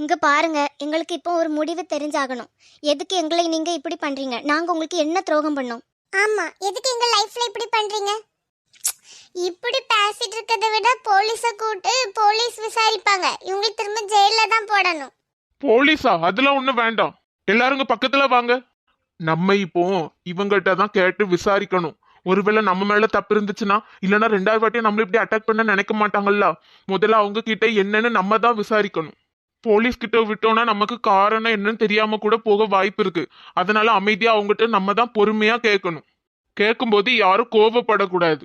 இங்க பாருங்க எங்களுக்கு இப்போ ஒரு முடிவு தெரிஞ்சாகணும். எதுக்கு எங்களை நீங்க இப்படி பண்றீங்க? நாங்க உங்களுக்கு என்ன துரோகம் பண்ணோம்? ஆமா எதுக்கு எங்க லைஃப்ல இப்படி பண்றீங்க? இப்படி பேசிட்டு இருக்கதை விட போலீஸ கூட்டு போலீஸ் விசாரிப்பாங்க. இவங்களுக்கு திரும்ப ஜெயில தான் போடணும். போலீஸா அதெல்லாம் ஒண்ணும் வேண்டாம். எல்லாரும் இங்க பக்கத்துல வாங்க. நம்ம இப்போ இவங்ககிட்ட தான் கேட்டு விசாரிக்கணும். ஒருவேளை நம்ம மேல தப்பு இருந்துச்சுன்னா இல்லைன்னா ரெண்டாவது வாட்டியும் நம்மள இப்படி அட்டாக் பண்ண நினைக்க மாட்டாங்கல்ல? முதல்ல அவங்க கிட்ட என்னன்னு நம்ம தான் விசாரிக்கணும். போலீஸ் கிட்ட விட்டோம்னா நமக்கு காரணம் என்னன்னு தெரியாம கூட போக வாய்ப்பு இருக்கு. அதனால அமைதியா அவங்ககிட்ட நம்ம தான் பொறுமையா கேட்கணும். கேட்கும்போது யாரும் கோவப்படக்கூடாது.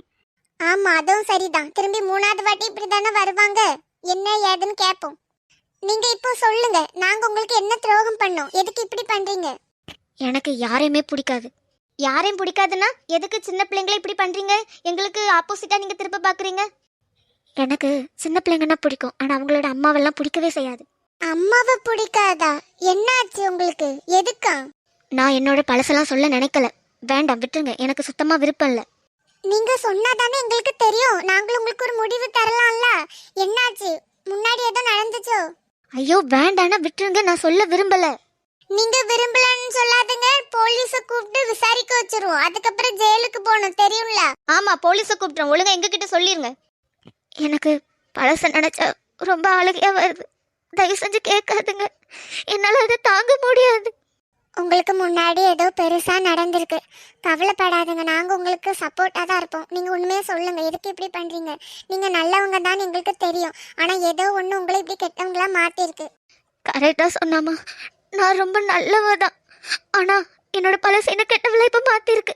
ஆமா அதுவும் சரிதான். திரும்பி மூணாவது வாட்டி இப்படி தானே வருவாங்க? என்ன ஏதுன்னு கேட்போம். நீங்க இப்போ சொல்லுங்க. நாங்க உங்களுக்கு என்ன துரோகம் பண்ணோம்? எதுக்கு இப்படி பண்றீங்க? எனக்கு யாரையுமே பிடிக்காது. யாரையும் பிடிக்காதுன்னா எதுக்கு சின்ன பிள்ளைங்களை இப்படி பண்றீங்க? எங்களுக்கு ஆப்போசிட்டா நீங்க திரும்ப பாக்குறீங்க? எனக்கு சின்ன பிள்ளைங்கன்னா பிடிக்கும். ஆனா அவங்களோட அம்மாவெல்லாம் பிடிக்கவே செய்யாது. அம்மாவை பிடிக்காதா? என்னாச்சு உங்களுக்கு? எதுக்கா? நான் என்னோட பழசெல்லாம் சொல்ல நினைக்கல. வேண்டாம் விட்டுருங்க. எனக்கு சுத்தமா விருப்பம் இல்லை. நீங்க சொன்னாதானே எங்களுக்கு தெரியும். நாங்களும் உங்களுக்கு ஒரு முடிவு தரலாம்ல? என்னாச்சு? முன்னாடி ஏதோ நடந்துச்சோ? ஐயோ வேண்டாம்னா விட்டுருங்க. நான் சொல்ல விரும்பல. நீங்க விரும்பலன்னு சொல்லாதுங்க. போலீஸ கூப்பிட்டு விசாரிக்க வச்சிருவோம். அதுக்கப்புறம் ஜெயிலுக்கு போகணும். தெரியும்ல? ஆமா போலீஸை கூப்பிட்டுறோம் ஒழுங்கா எங்க கிட்ட சொல்லிருங்க. எனக்கு பழச நினைச்சா ரொம்ப அழுகையா வருது. தயவு செஞ்சு கேட்காதுங்க. என்னால அதை தாங்க முடியாது. உங்களுக்கு முன்னாடி ஏதோ பெருசா நடந்திருக்கு. கவலைப்படாதுங்க. நாங்க உங்களுக்கு சப்போர்ட்டா தான் இருப்போம். நீங்க உண்மையே சொல்லுங்க. எதுக்கு இப்படி பண்றீங்க? நீங்க நல்லவங்க தான் எங்களுக்கு தெரியும். ஆனா ஏதோ ஒண்ணு உங்களை இப்படி கெட்டவங்களா மாத்திருக்கு. கரெக்டா சொன்னாமா. நான் ரொம்ப நல்லவ தான். ஆனா என்னோட பழச என்ன கெட்டவளை இப்ப மாத்திருக்கு.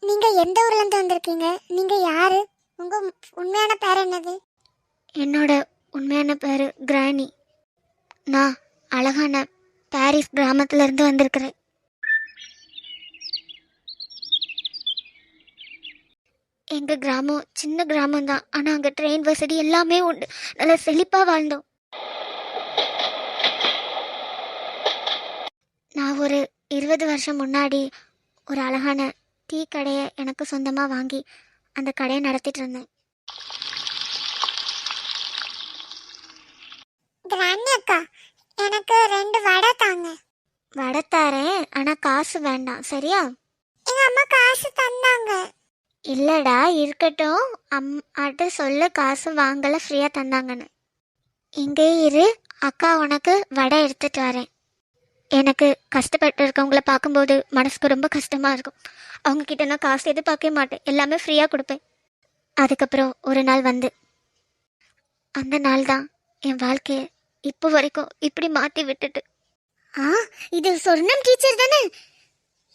நீங்க எந்த ஊர்ல இருந்து வந்திருக்கீங்க? நீங்க யாரு? உங்க உண்மையான பேர் என்னது? என்னோட உண்மையான பேரு கிராணி. நான் அழகான பாரிஸ் கிராமத்துல இருந்து வந்திருக்கிறேன். எங்கள் கிராமம் சின்ன கிராமம் தான் ஆனால் அங்கே ட்ரெயின் வசதி எல்லாமே உண்டு. நல்லா செழிப்பாக வாழ்ந்தோம். நான் ஒரு இருபது வருஷம் முன்னாடி ஒரு அழகான டீ கடையை எனக்கு சொந்தமாக வாங்கி அந்த கடையை நடத்திட்டு இருந்தேன். கிராண்டி அக்கா. எனக்கு ரெண்டு வடை தாங்க. வடை தரேன் ஆனா காசு வேண்டாம் சரியா? எங்க அம்மா காசு தந்தாங்க. இல்லடா இருக்கட்டும். அம்மாட்ட சொல்ல காசு வாங்கல ஃப்ரீயா தந்தாங்கன்னு. இங்கே இரு அக்கா உனக்கு வடை எடுத்துட்டு வரேன். எனக்கு கஷ்டப்பட்டு இருக்கவங்கள பார்க்கும்போது மனசுக்கு ரொம்ப கஷ்டமா இருக்கும். அவங்க கிட்ட நான் காசு எதிர்பார்க்கவே மாட்டேன். எல்லாமே ஃப்ரீயா கொடுப்பேன். அதுக்கப்புறம் ஒரு நாள் வந்து. அந்த நாள் தான் என் வாழ்க்கைய இப்போ வரைக்கும் இப்படி மாத்தி விட்டுட்டு. ஆ இது சொர்ணம் டீச்சர் தானே?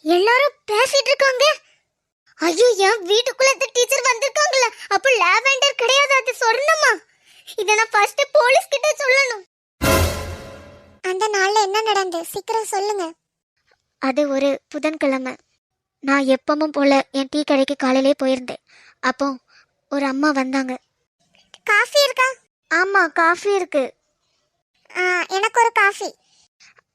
எல்லாரும் பேசிட்டு இருக்காங்க. ஐயோ என் வீட்டுக்குள்ள இந்த டீச்சர் வந்திருக்காங்களா அப்ப லாவெண்டர் கிடையாது அது சொர்ணமா? இத நான் ஃபர்ஸ்ட் போலீஸ் கிட்ட சொல்லணும். அந்த நாள்ல என்ன நடந்து? சீக்கிரம் சொல்லுங்க. அது ஒரு புதன்கிழமை. நான் எப்பவும் போல என் டீ கடைக்கு காலையிலே போயிருந்தேன். அப்போ ஒரு அம்மா வந்தாங்க. காஃபி இருக்கா? ஆமா காஃபி இருக்கு. எனக்கு ஒரு காஃபி.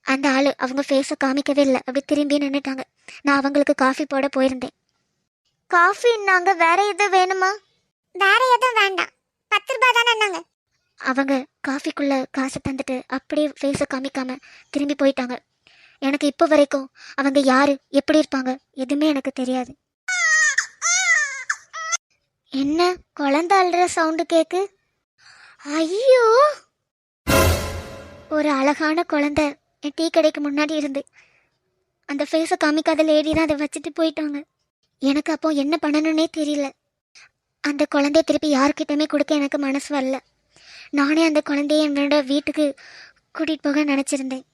அந்த ஆளு அவங்க ஃபேஸை காமிக்கவே இல்லை. அப்படி திரும்பி நின்னுட்டாங்க. நான் அவங்களுக்கு காஃபி போட போயிருந்தேன். காஃபின்னாங்க வேற எது வேணுமா? வேற எதுவும் வேண்டாம். பத்து ரூபாய் தானே அவங்க காஃபிக்குள்ள காசு தந்துட்டு அப்படியே ஃபேஸை காமிக்காம திரும்பி போயிட்டாங்க. எனக்கு இப்போ வரைக்கும் அவங்க யாரு எப்படி இருப்பாங்க எதுவுமே எனக்கு தெரியாது. என்ன குழந்தை அழுற சவுண்டு கேக்கு? ஐயோ! ஒரு அழகான குழந்தை. என் டீ கடைக்கு முன்னாடி இருந்து. அந்த ஃபேஸை காமிக்காத லேடி தான் அதை வச்சுட்டு போயிட்டாங்க. எனக்கு அப்போ என்ன பண்ணணும்னே தெரியல. அந்த குழந்தைய திருப்பி யாருக்கிட்டயுமே கொடுக்க எனக்கு மனசு வரல. நானே அந்த குழந்தைய என்னோட வீட்டுக்கு கூட்டிகிட்டு போக நினச்சிருந்தேன்.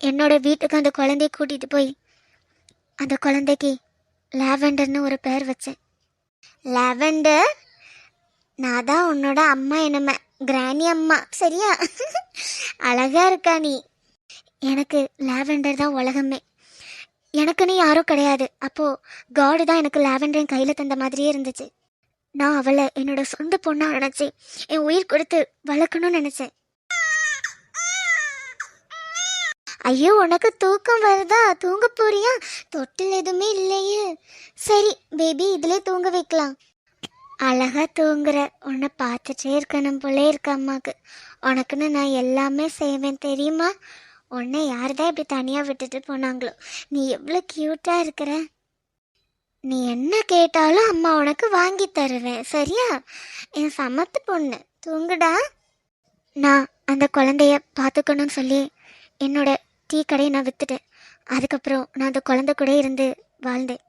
என்னோட வீட்டுக்கு அந்த குழந்தைய கூட்டிகிட்டு போய் அந்த குழந்தைக்கு லாவெண்டர்னு ஒரு பேர் வச்சேன். லாவெண்டர்? நான் தான் உன்னோட அம்மா என்னமே. கிராணி அம்மா. சரியா? அழகா இருக்கா நீ? எனக்கு லாவெண்டர் தான் உலகமே. எனக்குன்னு யாரும் கிடையாது. அப்போ காடு தான் எனக்கு லாவெண்டர் கையில் தந்த மாதிரியே இருந்துச்சு. நான் அவளை என்னோட சொந்த பொண்ணா நினச்சேன். என் உயிர் கொடுத்து வளர்க்கணும்னு நினைச்சேன். ஐயோ உனக்கு தூக்கம் வருதா? தூங்க போறியா? தொட்டில் எதுவுமே இல்லையே. சரி பேபி இதிலே தூங்க வைக்கலாம். அழகா தூங்குற. உன்னை பார்த்துட்டே இருக்கணும் போலே இருக்கு அம்மாவுக்கு உனக்குன்னு நான் எல்லாமே செய்வேன் தெரியுமா? உன்னை யார் தான் இப்படி தனியாக விட்டுட்டு போனாங்களோ. நீ எவ்வளோ க்யூட்டாக இருக்கிற. நீ என்ன கேட்டாலும் அம்மா உனக்கு வாங்கி தருவேன் சரியா? என் சமத்து பொண்ணு தூங்குடா. நான் அந்த குழந்தைய பார்த்துக்கணும்னு சொல்லி என்னோட டீ கடையை நான் வித்துட்டேன். அதுக்கப்புறம் நான் அந்த குழந்தை கூட இருந்து வாழ்ந்தேன்.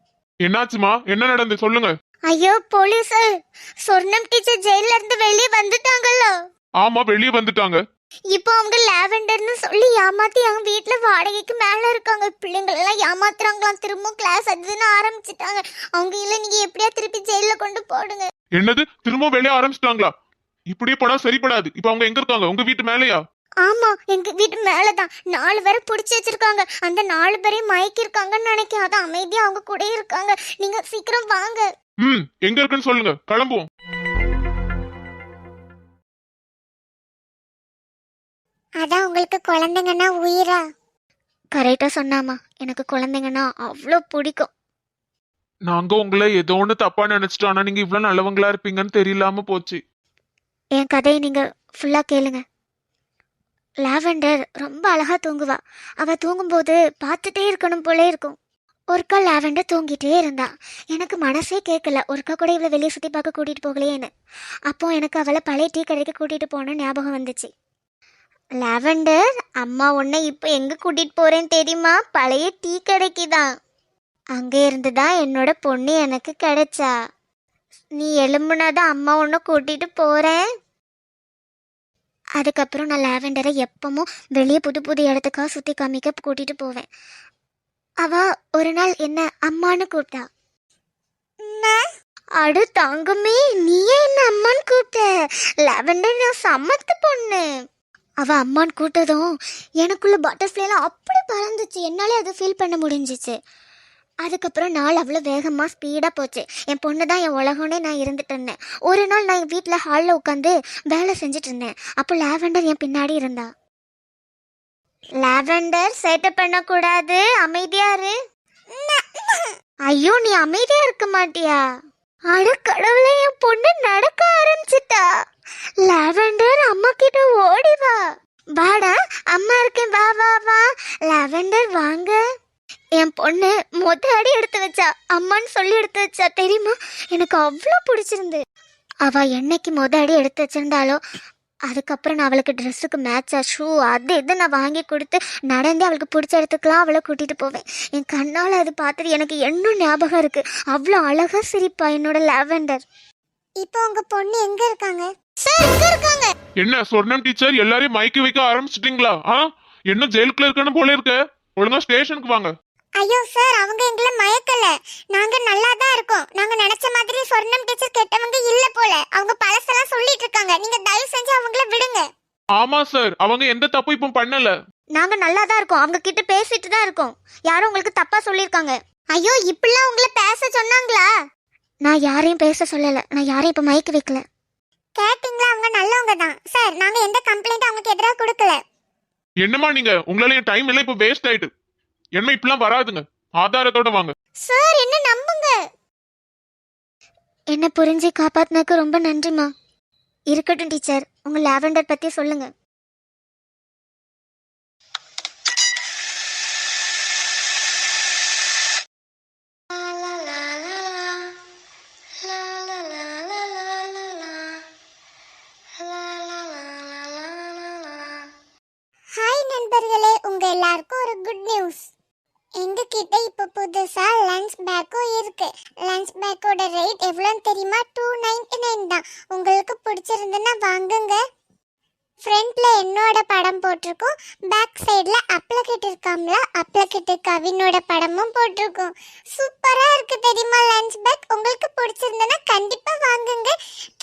என்னாச்சுமா? என்ன நடந்து? சொல்லுங்க. ஐயோ போலீஸ். சொர்ணம் டீச்சர் ஜெயில இருந்து வெளியே வந்துட்டாங்கல்ல. ஆமா வெளியே வந்துட்டாங்க. இப்போ அவங்க லாவெண்டர்னு சொல்லி ஏமாத்தி அவங்க வீட்ல வாடகைக்கு மேல இருக்காங்க. பிள்ளைங்களை எல்லாம் ஏமாத்துறாங்களாம். திரும்ப கிளாஸ் அதுன்னு ஆரம்பிச்சிட்டாங்க. அவங்க இல்ல நீங்க எப்படியா திருப்பி ஜெயில கொண்டு போடுங்க. என்னது? திரும்ப வெளியே ஆரம்பிச்சிட்டாங்களா? இப்படியே போனா சரிப்படாது. இப்ப அவங்க எங்க இருக்காங்க? உங்க வீட்டு மேலயா? ஆமா எங்க வீட்டு மேலதான். நாலு பேரை புடிச்சு வச்சிருக்காங்க. அந்த நாலு பேரையும் மயக்கி இருக்காங்கன்னு நினைக்கிறேன். அதான் அமைதியா அவங்க கூட இருக்காங்க. நீங்க சீக்கிரம் வாங்க. ம் எங்க இருக்குன்னு சொல்லுங்க. கிளம்புவோம். அதான் உங்களுக்கு குழந்தைங்கன்னா உயிரா? கரெக்டாக சொன்னாமா எனக்கு குழந்தைங்கன்னா அவ்வளோ பிடிக்கும். நாங்க உங்களை ஏதோ ஒண்ணு தப்பா நினைச்சிட்டோம். ஆனா நீங்க இவ்வளவு நல்லவங்களா இருப்பீங்கன்னு தெரியலாம போச்சு. என் கதையை நீங்கள் ஃபுல்லாக கேளுங்க. லாவெண்டர் ரொம்ப அழகாக தூங்குவா. அவள் தூங்கும்போது பார்த்துட்டே இருக்கணும் போலே இருக்கும். ஒருக்கா லாவெண்டர் தூங்கிட்டே இருந்தா. எனக்கு மனசே கேட்கல ஒருக்கா கூட இவளை வெளியே சுற்றி பார்க்க கூட்டிகிட்டு போகலையேன்னு. அப்போ எனக்கு அவளை பழைய டீ கடைக்கு கூட்டிகிட்டு போன ஞாபகம் வந்துச்சு. லாவெண்டர் அம்மா உன்னை இப்போ எங்கே கூட்டிகிட்டு போகிறேன்னு தெரியுமா? பழைய டீ கடைக்கு தான். அங்கே இருந்து தான் என்னோட பொண்ணு எனக்கு கிடைச்சா. நீ எலும்புனாதான் அம்மா உன்னை கூட்டிகிட்டு போகிறேன் அதுக்கப்புறம் நான் லாவெண்டரை எப்பவும் வெளியே புது புது இடத்துக்காக சுற்றி காமிக்க கூட்டிகிட்டு போவேன். அவ ஒரு நாள் என்ன அம்மான்னு கூப்பிட்டா அடு தங்கமே நீயே என்ன அம்மான்னு கூப்பிட்ட லாவெண்டர் நான் சம்மத்து பொண்ணு. அவ அம்மான்னு கூப்பிட்டதும் எனக்குள்ள பட்டர்ஃப்ளைலாம் அப்படி பறந்துச்சு. என்னாலே அதை ஃபீல் பண்ண முடிஞ்சிச்சு. அதுக்கப்புறம் நாள் அவ்வளோ வேகமாக ஸ்பீடாக போச்சு. என் பொண்ணு தான் என் உலகம்னே நான் இருந்துட்டு இருந்தேன். ஒரு நாள் நான் என் வீட்டில் ஹாலில் உட்காந்து வேலை செஞ்சுட்டு இருந்தேன். அப்போ லாவெண்டர் என் பின்னாடி இருந்தா. லாவெண்டர் சேட்டை பண்ணக்கூடாது. அமைதியா இரு. ஐயோ நீ அமைதியா இருக்க மாட்டியா? அட கடவுளே என் பொண்ணு நடக்க ஆரம்பிச்சிட்டா. லாவெண்டர் அம்மா கிட்ட ஓடி வா. வாடா அம்மா இருக்கேன். வா வா வா. லாவெண்டர் வாங்க. என் பொண்ணு மொத்த அடி எடுத்து வச்சா அம்மான்னு சொல்லி எடுத்து வச்சா தெரியுமா? எனக்கு அவ்வளோ பிடிச்சிருந்து. அவ என்னைக்கு மொத அடி எடுத்து வச்சிருந்தாலோ அதுக்கப்புறம் நான் அவளுக்கு ட்ரெஸ்ஸுக்கு மேட்சாக ஷூ அது இது நான் வாங்கி கொடுத்து நடந்து அவளுக்கு பிடிச்ச இடத்துக்குலாம் அவளை கூட்டிகிட்டு போவேன். என் கண்ணால் அது பார்த்தது எனக்கு இன்னும் ஞாபகம் இருக்குது அவ்வளோ அழகாக சிரிப்பா என்னோட லாவெண்டர். இப்போ உங்க பொண்ணு எங்க இருக்காங்க? சார் எங்க இருக்காங்க? என்ன சொர்ணம் டீச்சர் எல்லாரையும் மயக்கி வைக்க ஆரம்பிச்சிட்டீங்களா? ஆ? என்ன ஜெயிலுக்குள்ள இருக்கணும் போல இருக்க? ஒழுங்கா ஸ்டேஷனுக்கு வாங்க. ஐயோ சார் அவங்க எங்களை மயக்கல. நாங்க நல்லா தான் இருக்கோம். நாங்க நினைச்ச மாதிரி சொர்ணம் டீச்சர் கெட்டவங்க இல்ல போல. அவங்க பழசெல்லாம் சொல்லிட்டு இருக்காங்க. நீங்க தயவு செஞ்சு அவங்கள விடுங்க. ஆமா சார் அவங்க எந்த தப்பு இப்போ பண்ணல. நாங்கள் நல்லா தான் இருக்கோம். அவங்க கிட்ட பேசிட்டு தான் இருக்கோம். யாரும் உங்களுக்கு தப்பாக சொல்லியிருக்காங்க. ஐயோ இப்படிலாம் உங்களை பேச சொன்னாங்களா? நான் யாரையும் பேச சொல்லலை. நான் யாரையும் இப்போ மயக்க வைக்கல. கேட்டிங்களா? அவங்க நல்லவங்க தான். சார் நாங்க எந்த கம்ப்ளைண்ட் அவங்களுக்கு எதிராக கொடுக்கல. என்னமா நீங்க? உங்களால என் டைம் எல்லாம் இப்போ வேஸ்ட் ஆயிட்டு. என்ன இப்பெல்லாம் வராதுங்க. ஆதாரத்தோட வாங்க. சார் என்ன நம்புங்க? என்னை புரிஞ்சு காப்பாத்தினாக்கு ரொம்ப நன்றிம்மா. இருக்கட்டும் டீச்சர். உங்கள் லாவெண்டர் பத்தி சொல்லுங்க ஹாய் நண்பர்களே உங்க எல்லாருக்கும் ஒரு குட் நியூஸ் எங்க கிட்ட இப்ப புதுசா லஞ்ச் பேக்கும் இருக்கு லஞ்ச் பேக்கோட ரேட் எவ்வளோன்னு தெரியுமா? டூ நைன்டி நைன் தான். உங்களுக்கு பிடிச்சிருந்துன்னா வாங்குங்க. ஃப்ரண்ட்ல என்னோட படம் போட்டிருக்கோம். பேக் சைடில் அப்ளகிட் இருக்காம்ல அப்ளகிட் கவினோட படமும் போட்டிருக்கோம். சூப்பராக இருக்கு தெரியுமா லஞ்ச் பேக் உங்களுக்கு பிடிச்சிருந்ததுன்னா கண்டிப்பாக வாங்குங்க.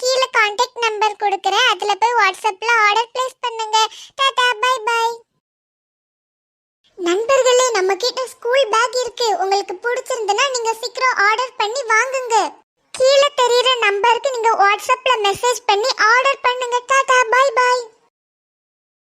கீழே காண்டாக்ட் நம்பர் கொடுக்குறேன். அதில் போய் வாட்ஸ்அப்பில் ஆர்டர் பிளேஸ் பண்ணுங்க. டாடா பை பை நண்பர்களே நம்ம கிட்ட ஸ்கூல் பேக் இருக்கு. உங்களுக்கு பிடிச்சிருந்ததுன்னா நீங்கள் சீக்கிரம் ஆர்டர் பண்ணி வாங்குங்க. கீழே தெரியுற நம்பருக்கு நீங்க வாட்ஸ்அப்ல மெசேஜ் பண்ணி ஆர்டர் பண்ணுங்க. Tata bye by